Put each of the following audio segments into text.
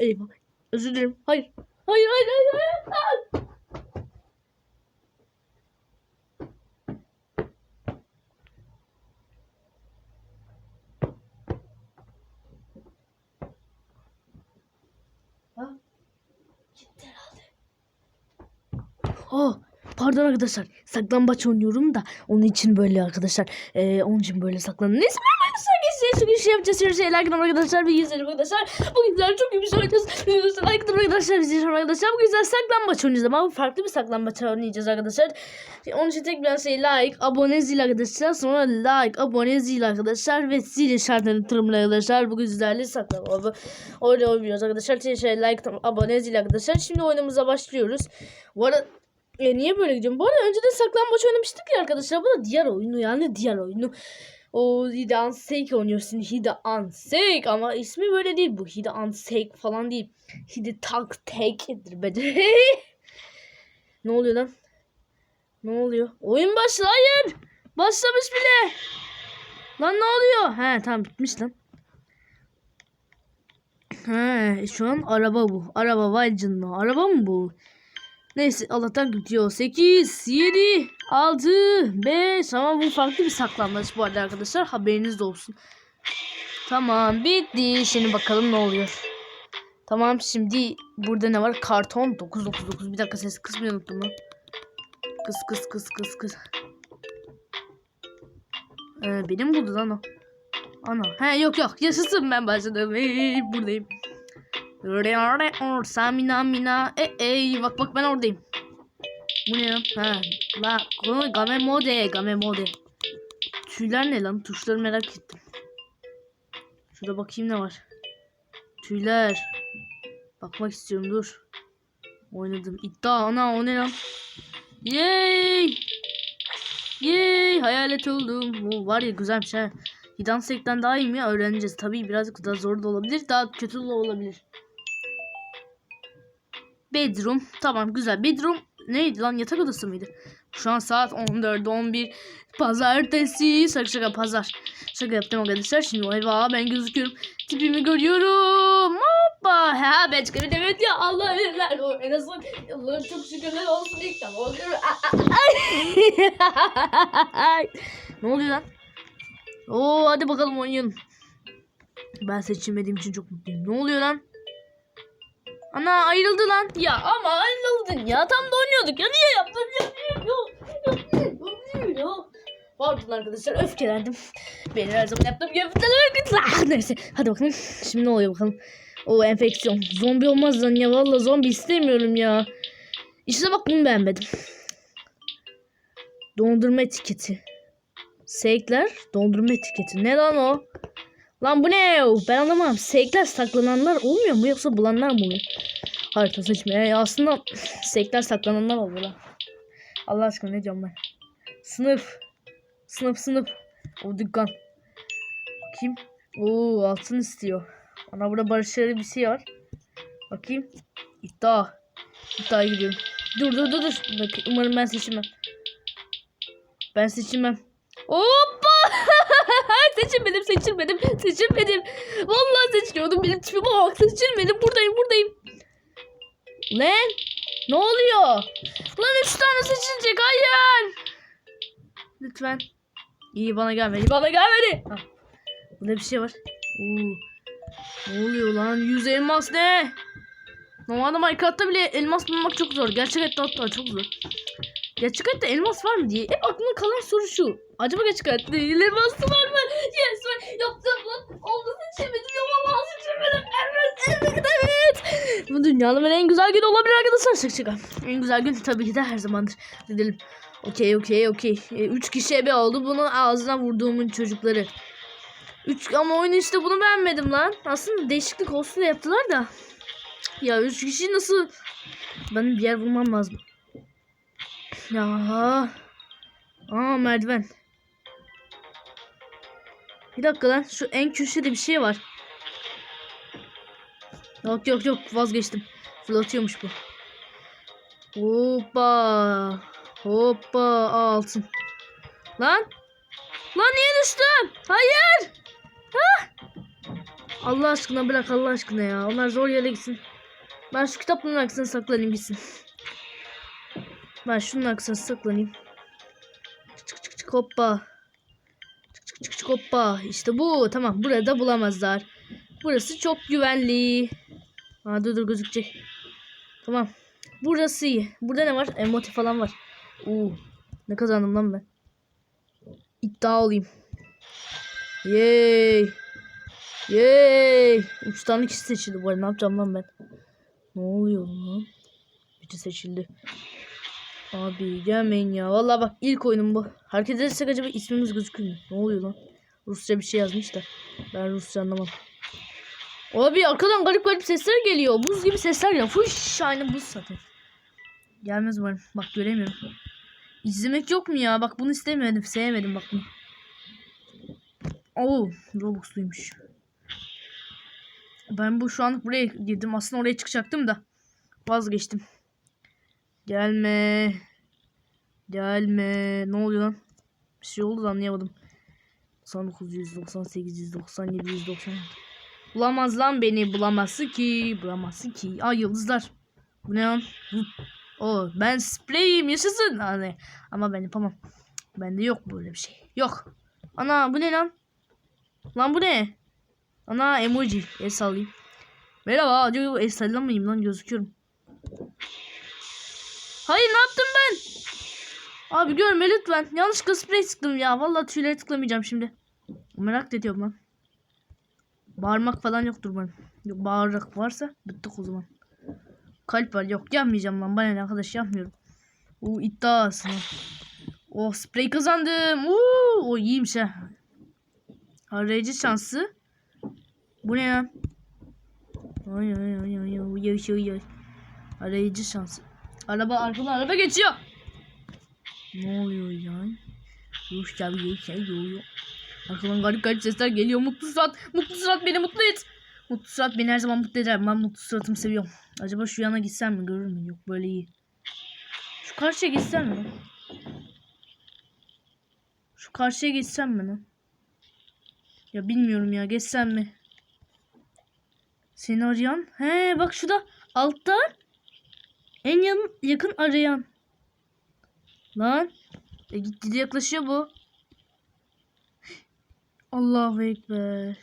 eyvah. Özür dilerim. Hayır. Hayır hayır hayır. hayır. Ha? Gitti herhalde. Oh, pardon arkadaşlar. Saklambaç oynuyorum da onun için böyle arkadaşlar. Ee, onun için böyle saklanın. Neyse ben arkadaşlar geçeceğiz. Bugün şey yapacağız. Her şeyler gidelim arkadaşlar. Bir izleyelim arkadaşlar. Bugün güzel çok iyi bir şey oynayacağız. Like arkadaşlar. İzleyelim arkadaşlar. Bugün güzel saklambaç oynayacağız ama farklı bir saklambaç oynayacağız arkadaşlar. Onun için tek bir şey like, abone zil arkadaşlar. Sonra like, abone zil arkadaşlar. Ve zil işaretini tırmın arkadaşlar. Bugün sizlerle saklambaç oynuyoruz arkadaşlar. Tek şey like, abone zil arkadaşlar. Şimdi oyunumuza başlıyoruz. Bu arada e, niye böyle gidiyorum? Bu arada önceden saklambaç oynamıştık ya arkadaşlar. Bu da diğer oyunu yani diğer oyunu. O Hide Seek oynuyorsun. Hide Seek ama ismi böyle değil bu. Hide Seek falan değil. Hide Tak Take'dir bence. ne oluyor lan? Ne oluyor? Oyun başla. Hayır. Başlamış bile. Lan ne oluyor? He tamam bitmiş lan. He şu an araba bu. Araba vay canına. Araba mı bu? Neyse Allah'tan gidiyor. 8, 7, 6, 5. Ama bu farklı bir saklanmaç bu arada arkadaşlar. Haberiniz de olsun. Tamam bitti. Şimdi bakalım ne oluyor. Tamam şimdi burada ne var? Karton 999. Bir dakika sesi kısmayı unuttum lan. Kıs kıs kıs kıs kıs. Ee, benim buldu lan o. Ana. He yok yok. Yaşasın ben başladım. Hey, buradayım. Samina mina. E ey bak bak ben oradayım. Bu ne lan? Ha. La game mode game mode. Tüyler ne lan? Tuşları merak ettim. Şurada bakayım ne var. Tüyler. Bakmak istiyorum dur. Oynadım. İddia ana o ne lan? Yay! Yay! Hayalet oldum. Oo, var ya güzelmiş ha. Hidan Sek'ten daha iyi mi öğreneceğiz. Tabii birazcık daha zor da olabilir. Daha kötü de olabilir. Bedroom. Tamam güzel. Bedroom neydi lan? Yatak odası mıydı? Şu an saat 14 11 pazartesi. Şaka şaka pazar. Şaka yaptım arkadaşlar. Şimdi eva ben gözüküyorum. Tipimi görüyorum. Hoppa. Ha ben çıkarım. Evet ya Allah. O en azından Allah'ım çok şükürler olsun ilk defa. ne oluyor lan? Oo hadi bakalım oynayalım. Ben seçilmediğim için çok mutluyum. Ne oluyor lan? Ana ayrıldı lan. Ya ama ayrıldın ya. Tam da oynuyorduk ya. Niye yaptın? Ya. Pardon arkadaşlar öfkelendim. Beni her zaman yaptığım gibi öfkelendim. Neyse hadi bakalım. Şimdi ne oluyor bakalım. O enfeksiyon. Zombi olmaz lan ya. Valla zombi istemiyorum ya. İşte bak bunu beğenmedim. Dondurma etiketi. Seykler dondurma etiketi. Ne lan o? Lan bu ne? Ben anlamam. Seykler saklananlar olmuyor mu yoksa bulanlar mı oluyor? Harita seçmeye. Ya aslında seykler saklananlar oluyor lan. Allah aşkına ne diyorum ben? Sınıf. Sınıf sınıf. O dükkan. Bakayım. Oo altın istiyor. Ana burada barışları bir şey var. Bakayım. İddia. İddiaya gidiyorum. Dur dur dur dur. Bak, umarım ben seçilmem. Ben seçilmem. Hoppa! seçilmedim, seçilmedim, seçilmedim. Vallahi seçiliyordum. Benim tipime bak. Seçilmedim. Buradayım, buradayım. Lan? Ne oluyor? Lan üç tane seçilecek. Hayır. Lütfen. İyi bana gelmedi. Bana gelmedi. Burada bir şey var. Oo. Ne oluyor lan? Yüz elmas ne? Normalde Minecraft'ta bile elmas bulmak çok zor. Gerçek hayatta hatta çok zor. Gerçek hayatta elmas var mı diye hep aklımda kalan soru şu. Acaba gerçek hayatta elmas var mı? Yes var. Yaptım lan. Oldu seçemedim. Yapamam seçemedim. Evet. Evet. Evet. Bu dünyanın en güzel günü olabilir arkadaşlar. Şaka şaka. En güzel gün tabii ki de her zamandır. Gidelim. Okey okey okey. E, üç kişi ebe oldu. Bunun ağzına vurduğumun çocukları. Üç, ama oyun işte bunu beğenmedim lan. Aslında değişiklik olsun da yaptılar da. Ya üç kişi nasıl... Benim bir yer bulmam lazım. Ya. Aa merdiven. Bir dakika lan. Şu en köşede bir şey var. Yok yok yok vazgeçtim. Fırlatıyormuş bu. Hoppa. Hoppa altın. Lan. Lan niye düştüm? Hayır. Hah. Allah aşkına bırak Allah aşkına ya. Onlar zor yere gitsin. Ben şu kitapların arkasına saklanayım gitsin. Ben şunun arkasına saklanayım. Çık çık çık hoppa. Çık çık çık çık hoppa. İşte bu. Tamam burada bulamazlar. Burası çok güvenli. Aa dur dur gözükecek. Tamam. Burası iyi. Burada ne var? Emote falan var. Oo. Ne kazandım lan ben? İddia olayım. Yay. Yay. Üç tane kişi seçildi bu arada. Ne yapacağım lan ben? Ne oluyor lan? Biri seçildi. Abi gelmeyin ya. Vallahi bak ilk oyunum bu. Hareket edersek acaba ismimiz gözükür mü? Ne oluyor lan? Rusça bir şey yazmış da. Ben Rusça anlamam. Abi arkadan garip garip sesler geliyor. Buz gibi sesler geliyor. Fuş aynı buz zaten. Gelmez umarım. Bak göremiyorum. İzlemek yok mu ya? Bak bunu istemedim. Sevmedim bak bunu. Oo, Robux'luymuş. Ben bu şu an buraya girdim. Aslında oraya çıkacaktım da. Vazgeçtim. Gelme. Gelme. Ne oluyor lan? Bir şey oldu da anlayamadım. 99, 198, 197, 190. Bulamaz lan beni. Bulamazsın ki. Bulamazsın ki. Aa yıldızlar. Bu ne lan? O ben spreyim yaşasın. Hani. Ama ben yapamam. Bende yok böyle bir şey. Yok. Ana bu ne lan? Lan bu ne? Ana emoji. El sallayayım. Merhaba. Acaba el sallamayayım lan gözüküyorum. Hayır ne yaptım ben? Abi görme lütfen. Yanlışlıkla sprey sıktım ya. Vallahi tüylere tıklamayacağım şimdi. Merak ediyorum lan. Bağırmak falan yoktur umarım. Yok bağırarak varsa bittik o zaman. Kalp var. Yok yapmayacağım lan. Bana arkadaş yapmıyorum. O iddia aslında. Oh sprey kazandım. Oo, o iyiymiş ha. Arayıcı şansı. Bu ne lan? Ay ay ay ay ay ay. Arayıcı şansı. Araba arkadan araba geçiyor. Ne oluyor ya? Yuh ya bir şey oluyor. Arkadan garip garip sesler geliyor. Mutlu surat. Mutlu surat beni mutlu et. Mutlu surat beni her zaman mutlu eder. Ben mutlu suratımı seviyorum. Acaba şu yana gitsem mi görür mü? Yok böyle iyi. Şu karşıya gitsem mi? Şu karşıya geçsem mi lan? Ya bilmiyorum ya geçsem mi? Seni arayan? He bak şurada altta en yakın, yakın arayan. Lan. E gitti yaklaşıyor bu. Allahu Ekber.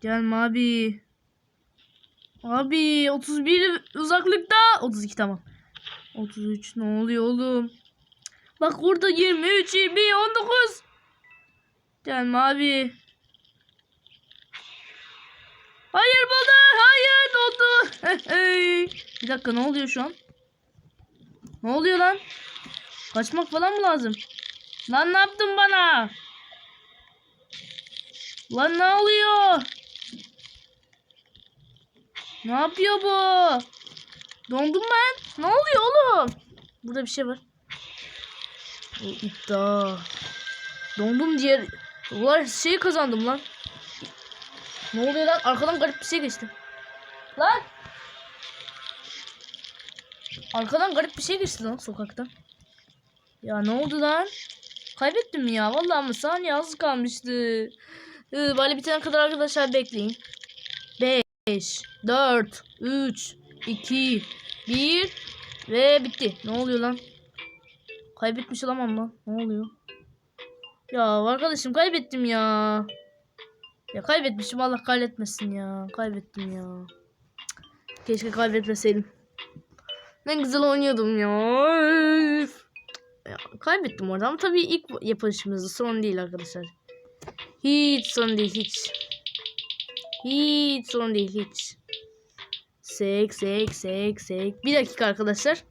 Gelme abi. Abi 31 uzaklıkta. 32 tamam. 33 ne oluyor oğlum? Bak orada 23, 20, 19. Gelme abi. Hayır buldu. Bir dakika ne oluyor şu an? Ne oluyor lan? Kaçmak falan mı lazım? Lan ne yaptın bana? Lan ne oluyor? Ne yapıyor bu? Dondum ben. Ne oluyor oğlum? Burada bir şey var. İddia. Dondum diye. Ulan şeyi kazandım lan. Ne oluyor lan? Arkadan garip bir şey geçti. Lan! Arkadan garip bir şey geçti lan sokakta. Ya ne oldu lan? Kaybettim ya? Vallahi ama saniye az kalmıştı. Ee, böyle bitene kadar arkadaşlar bekleyin. 5, 4, 3, 2, 1 ve bitti. Ne oluyor lan? Kaybetmiş olamam lan. Ne oluyor? Ya arkadaşım kaybettim ya. Ya kaybetmişim Allah kahretmesin ya. Kaybettim ya. Keşke kaybetmeseydim. Ne güzel oynuyordum ya. Ya kaybettim orada ama tabii ilk yapılışımızdı. Sorun değil arkadaşlar. Hiç sorun değil hiç. Hiç sorun değil hiç. Sek sek sek sek. Bir dakika arkadaşlar.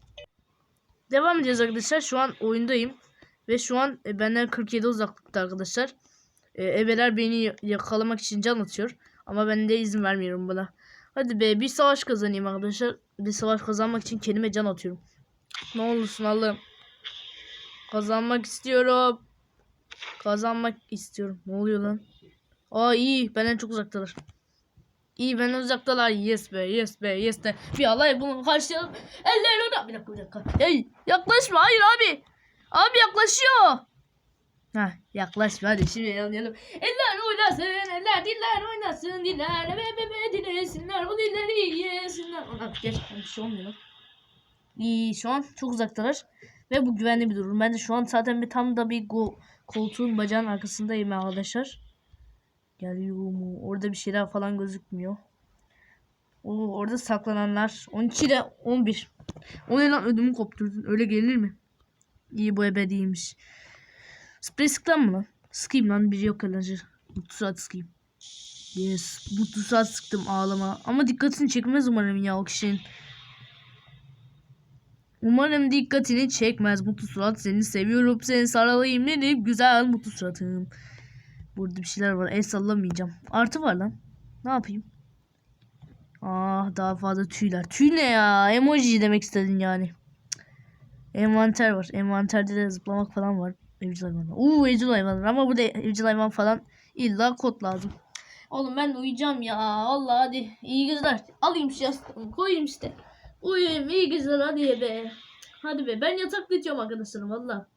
Devam edeceğiz arkadaşlar. Şu an oyundayım. Ve şu an e, benden 47 uzaklıkta arkadaşlar. E, ebeler beni yakalamak için can atıyor. Ama ben de izin vermiyorum buna. Hadi be bir savaş kazanayım arkadaşlar. Bir savaş kazanmak için kendime can atıyorum. Ne olursun Allah'ım. Kazanmak istiyorum. Kazanmak istiyorum. Ne oluyor lan? Aa iyi. Benden çok uzaktalar. İyi benden uzaktalar. Yes be yes be yes de. Bir alay bunu karşılayalım. Eller orada. Bir dakika bir dakika. Hey yaklaşma. Hayır abi. Abi yaklaşıyor. Ha yaklaşma hadi şimdi oynayalım. Eller oynasın, eller diller oynasın, diller be be be dilesinler, o dilleri yesinler. Ona geç bir şey olmuyor. İyi şu an çok uzaktalar ve bu güvenli bir durum. Ben de şu an zaten bir tam da bir go koltuğun bacağın arkasındayım arkadaşlar. Geliyor mu? Orada bir şeyler falan gözükmüyor. Oo, orada saklananlar. 12 ile 11. O ne lan ödümü kopturdun. Öyle gelir mi? İyi bu ebediymiş. Sprey sıklan mı lan? Sıkayım lan biri yok ilacı. Mutlu saat sıkayım. Yes. Mutlu saat sıktım ağlama. Ama dikkatini çekmez umarım ya o kişinin. Umarım dikkatini çekmez mutlu surat. Seni seviyorum. Seni saralayayım benim güzel mutlu suratım. Burada bir şeyler var. El sallamayacağım. Artı var lan. Ne yapayım? Ah daha fazla tüyler. Tüy ne ya? Emoji demek istedin yani. Envanter var. Envanterde de zıplamak falan var. Evcil hayvanlar. Uuu evcil hayvanlar. Ama burada evcil hayvan falan illa kod lazım. Oğlum ben uyuyacağım ya. Allah hadi. İyi geceler. Alayım şu yastığımı koyayım işte. Uyuyayım iyi geceler hadi be. Hadi be ben yatakta yatıyorum arkadaşlarım valla.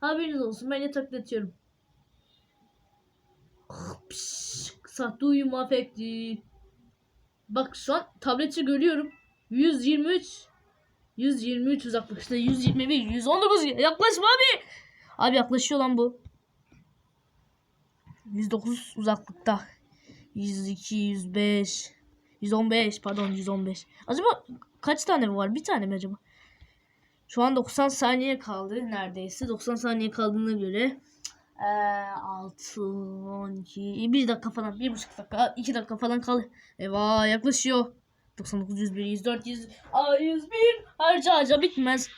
Haberiniz olsun ben yatakta yatıyorum. Pişt, Sahte uyuma efekti. Bak şu an tableti görüyorum. 123 123 uzaklıkta 121 119 yaklaşma abi. Abi yaklaşıyor lan bu. 109 uzaklıkta. 102 105 115 pardon 115. Acaba kaç tane var? Bir tane mi acaba? Şu an 90 saniye kaldı neredeyse. 90 saniye kaldığına göre ee, 6 12 1 dakika falan 1,5 dakika 2 dakika falan kaldı. Eyvah yaklaşıyor. 99 101 104 100 Aa, 101 harca harca bitmez.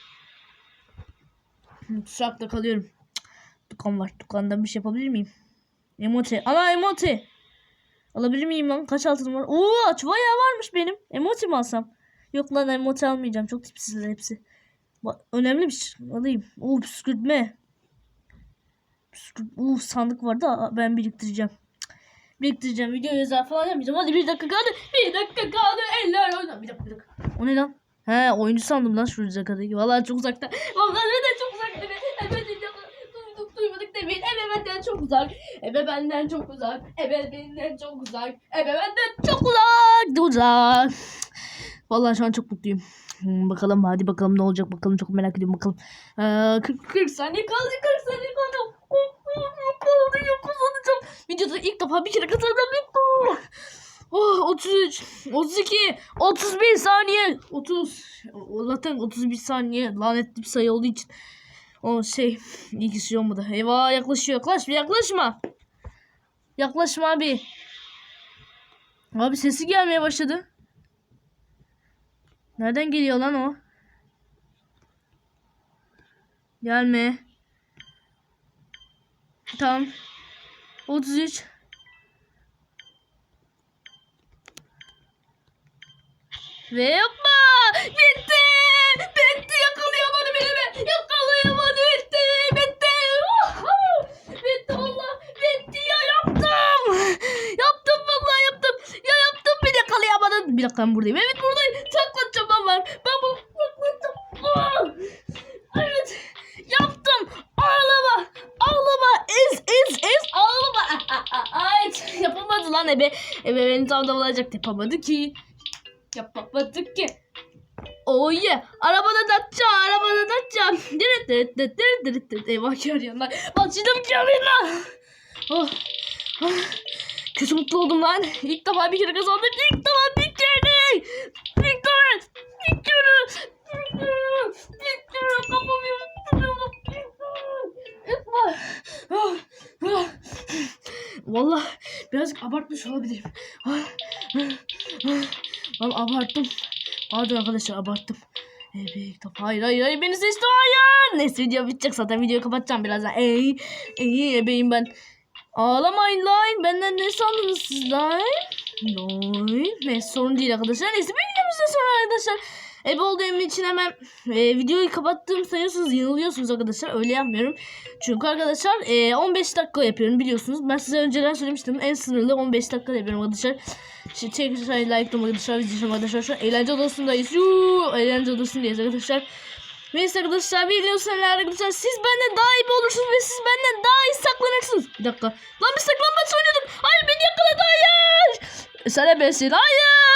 Tuzakta kalıyorum. Dükkan var. Dükkandan bir şey yapabilir miyim? Emote. Ana emote. Alabilir miyim lan? Kaç altınım var? Oo aç bayağı varmış benim. Emote mi alsam? Yok lan emote almayacağım. Çok tipsizler hepsi. Bak, önemli bir şey. Alayım. Oo püskürtme. Püskürt. Oo sandık vardı. Ben biriktireceğim. Biriktireceğim. Video yazar falan yapmayacağım. Hadi bir dakika kaldı. Bir dakika kaldı. Eller oyna. Bir dakika bir dakika. O ne lan? He oyuncu sandım lan şu dakikadaki. Vallahi çok uzakta. Vallahi neden çok uzak. Evet. Evet. Duyduk duymadık demeyin. Ebe çok uzak. Ebe benden çok uzak. Ebe benden çok uzak. Ebe benden çok uzak. Uzak. Vallahi şu an çok mutluyum. Hmm, bakalım hadi bakalım ne olacak bakalım çok merak ediyorum bakalım. Ee, 40, 40 saniye kaldı 40 saniye kaldı. Yok kaldı yok kazanacağım. Videoda ilk defa bir kere kazanacağım. Yok. Oh, 33, 32, 31 saniye. 30. Allah'tan 31 saniye lanetli bir sayı olduğu için. O şey ilgisi olmadı. Eyvah yaklaşıyor. Yaklaşma yaklaşma. Yaklaşma abi. Abi sesi gelmeye başladı. Nereden geliyor lan o? Gelme. Tamam. 33. Ve yapma. Bitti. Bir dakika ben buradayım. Evet buradayım. Saklanacağım ben var. Ben bu saklanacağım. Ah! Evet. Yaptım. Ağlama. Ağlama. Ez ez ez ağlama. Ay yapamadı lan ebe. Ebe beni tam da bulacak. Yapamadı ki. Yapamadı ki. Oh yeah. Arabada datacağım. Arabada datacağım. Dırıt dırıt dırıt dırıt dırıt dırıt. Eyvah görüyorlar. Başladım görüyorlar. Oh. Ah. Kötü mutlu oldum lan. İlk defa bir kere kazandım. İlk defa bir kere. Kafamı yaptırıyorum. Bir kere. Yapma. Ah, ah. Vallahi birazcık abartmış olabilirim. Ah. Vallahi abarttım. Pardon arkadaşlar abarttım. Evet, hayır hayır hayır beni seçti hayır. Neyse video bitecek zaten videoyu kapatacağım birazdan. Ey, ey ebeyim ben. Ağlamayın lan. Benden ne sandınız siz lan? Lan. Neyse sorun değil arkadaşlar. Neyse videomuzda sonra arkadaşlar. Ebe olduğum için hemen e, videoyu kapattığım sayıyorsunuz yanılıyorsunuz arkadaşlar. Öyle yapmıyorum. Çünkü arkadaşlar e, 15 dakika yapıyorum biliyorsunuz. Ben size önceden söylemiştim. En sınırlı 15 dakika yapıyorum arkadaşlar. Şimdi tekrar like arkadaşlar. Videomu arkadaşlar. Şu an eğlence odasındayız. Yuu, eğlence odasındayız arkadaşlar. Neyse arkadaşlar biliyorsunuz arkadaşlar siz benden daha iyi olursunuz ve siz benden daha iyi saklanırsınız. Bir dakika. Lan biz saklanmaç oynuyorduk. Hayır beni yakaladı hayır. Sana bensin hayır.